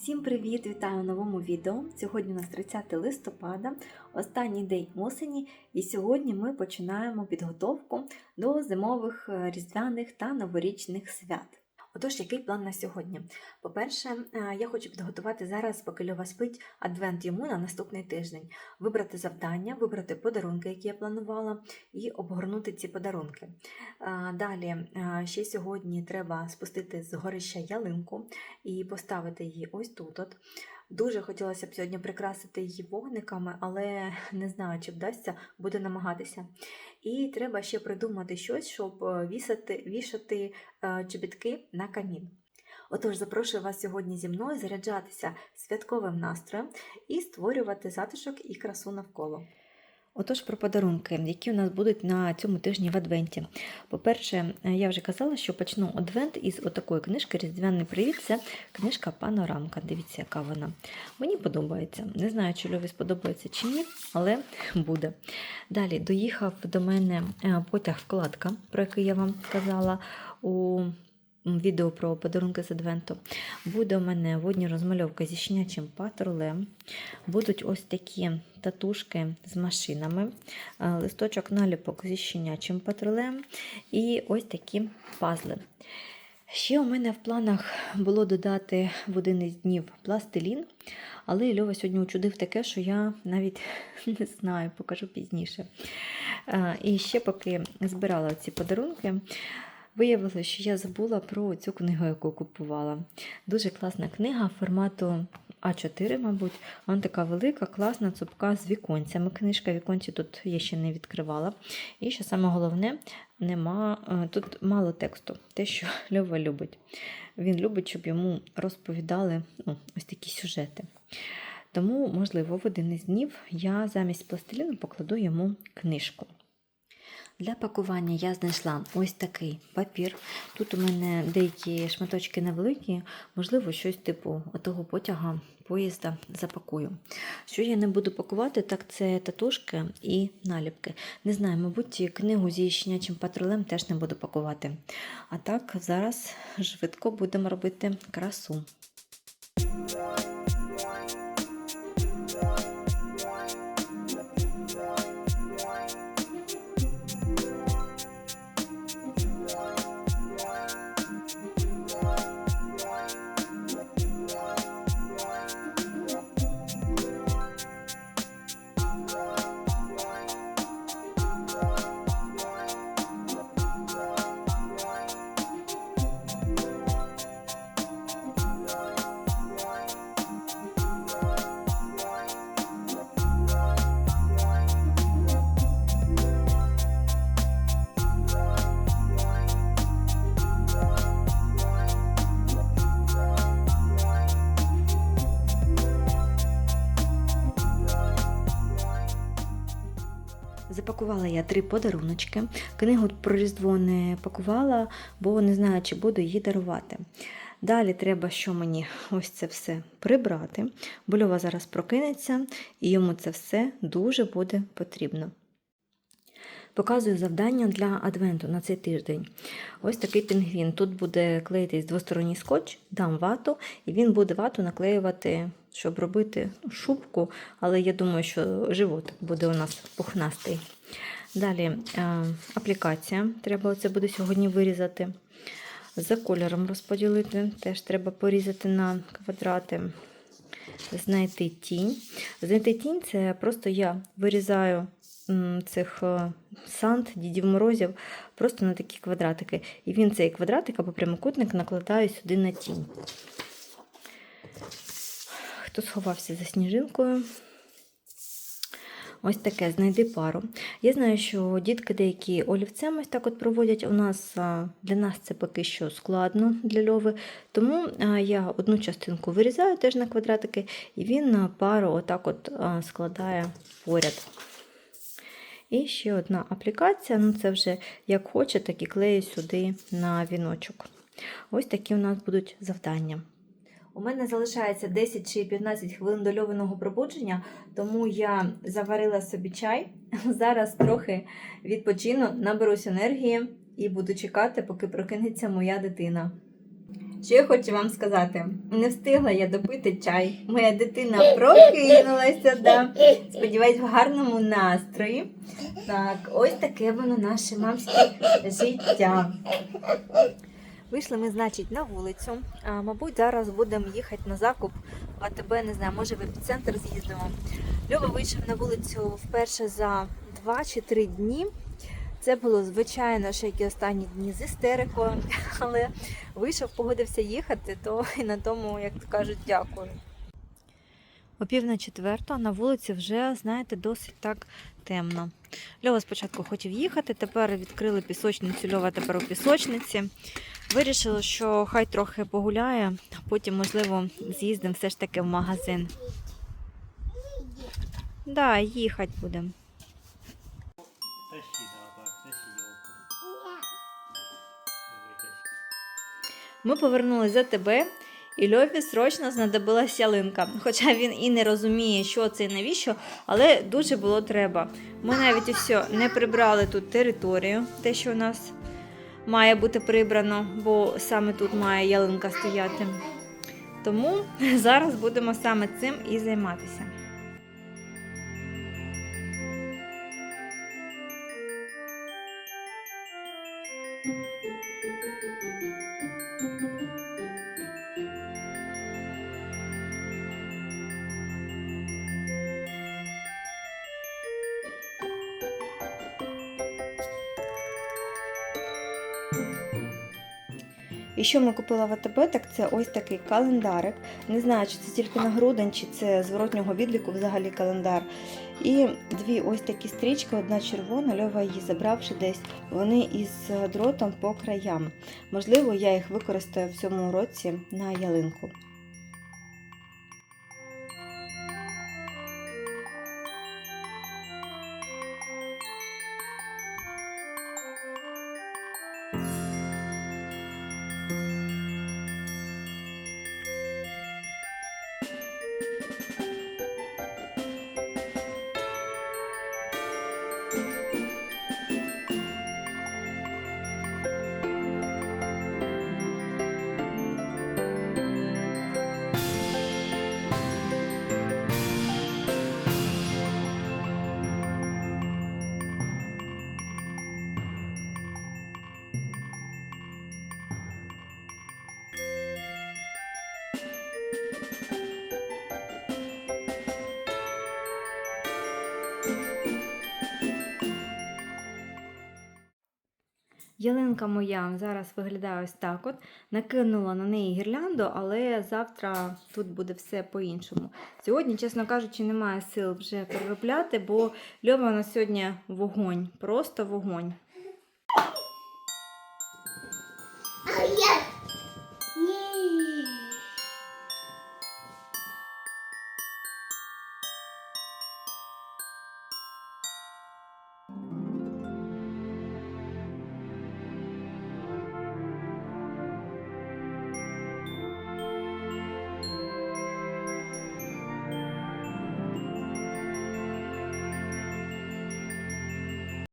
Всім привіт! Вітаю в новому відео. Сьогодні у нас 30 листопада, останній день осені, і сьогодні ми починаємо підготовку до зимових е, різдвяних та новорічних свят. Отож, який план на сьогодні? По-перше, е, я хочу підготувати зараз, поки Льова спить, адвент йому на наступний тиждень, вибрати завдання, вибрати подарунки, які я планувала, і обгорнути ці подарунки. Е, Далі, е, ще сьогодні треба спустити з горища ялинку і поставити її ось тут. От. Дуже хотілося б сьогодні прикрасити її вогниками, але не знаю, чи вдасться, буду намагатися. І треба ще придумати щось, щоб е, вісати, вішати е, чобітки на камін. Отож, запрошую вас сьогодні зі мною заряджатися святковим настроєм і створювати затишок і красу навколо. Отож, про подарунки, які у нас будуть на цьому тижні в Адвенті. По-перше, е, я вже казала, що почну Адвент із отакої книжки Різдвяний привіт. Це книжка Панорамка. Дивіться, яка вона. Мені подобається. Не знаю, чи Льові сподобається чи ні, але буде. Далі доїхав до мене е, потяг вкладка, про який я вам казала у відео про подарунки з Адвенту. Буде у мене водні розмальовка зі щенячим патрулем. Будуть ось такі татушки з машинами, е, листочок наліпок зі щенячим патрулем і ось такі пазли. Ще у мене в планах було додати в один із днів пластилін, але Льова сьогодні учудив таке, що я навіть не знаю, покажу пізніше. Е, І ще поки збирала ці подарунки, виявилося, що я забула про цю книгу, яку купувала. Дуже класна книга формату А4, мабуть. Вона така велика, класна, цупка з віконцями. Книжка віконці тут я ще не відкривала. І що саме головне, нема, е, тут мало тексту, те, що Льова любить. Він любить, щоб йому розповідали ну, ось такі сюжети. Тому, можливо, в один із днів я замість пластиліну покладу йому книжку. Для пакування я знайшла ось такий папір. Тут у мене деякі шматочки невеликі, можливо, щось типу отого потяга поїзда запакую. Що я не буду пакувати, так це татушки і наліпки. Не знаю, мабуть, книгу зі щенячим патрулем теж не буду пакувати. А так, зараз швидко будемо робити красу. Запакувала я три подаруночки. Книгу про Різдво не пакувала, бо не знаю, чи буду її дарувати. Далі треба, що мені ось це все прибрати. бо Льова зараз прокинеться, і йому це все дуже буде потрібно. Показую завдання для адвенту на цей тиждень. Ось такий пінгвін. Тут буде клеїтись двосторонній скотч, дам вату, і він буде вату наклеювати, щоб робити шубку, але я думаю, що животик буде у нас пухнастий. Далі е, аплікація. Треба оце буде сьогодні вирізати. За кольором розподілити, теж треба порізати на квадрати. Знайти тінь. Знайти тінь це просто я вирізаю цих е, сант, дідів морозів просто на такі квадратики. І він цей квадратик або прямокутник накладає сюди на тінь. Хто сховався за сніжинкою? Ось таке знайди пару. Я знаю, що дітки деякі олівцем ось так от проводять. У нас для нас це поки що складно для льови. Тому я одну частинку вирізаю теж на квадратики, і він пару отак от складає поряд. І ще одна аплікація, ну це вже як хоче, так і клею сюди на віночок. Ось такі у нас будуть завдання. У мене залишається 10 чи 15 хвилин до льовиного пробудження, тому я заварила собі чай. Зараз трохи відпочину, наберусь енергії і буду чекати, поки прокинеться моя дитина. Що я хочу вам сказати? Не встигла я допити чай. Моя дитина прокинулася. Да. Сподіваюсь, в гарному настрої. Так, ось таке воно наше мамське життя. Вийшли ми, значить, на вулицю. А, мабуть, зараз будемо їхати на закуп в АТБ, не знаю, може в епіцентр з'їздимо. Льова вийшов на вулицю вперше за два чи три дні. Це було звичайно ще які останні дні з істерикою, але вийшов, погодився їхати, то і на тому, як то кажуть, дякую. О пів на четверту, а на вулиці вже, знаєте, досить так темно. Льова спочатку хотів їхати, тепер відкрили пісочницю. Льова тепер у пісочниці. Вирішили, що хай трохи погуляє, а потім, можливо, з'їздимо все ж таки в магазин. Да, їхати будемо. Так. Ми повернулися за тебе, і Льові срочно знадобилася ялинка. Хоча він і не розуміє, що це і навіщо, але дуже було треба. Ми навіть і все не прибрали тут територію, те, що у нас має бути прибрано, бо саме тут має ялинка стояти. Тому зараз будемо саме цим і займатися. І що ми купила в АТБ, так це ось такий календарик. Не знаю, чи це тільки на грудень, чи це зворотнього відліку взагалі календар. І дві ось такі стрічки, одна червона, Льова її забравши десь. Вони із дротом по краям. Можливо, я їх використаю в цьому році на ялинку. Ялинка моя зараз виглядає ось так от. Накинула на неї гірлянду, але завтра тут буде все по-іншому. Сьогодні, чесно кажучи, немає сил вже переробляти, бо Льова на сьогодні вогонь, просто вогонь.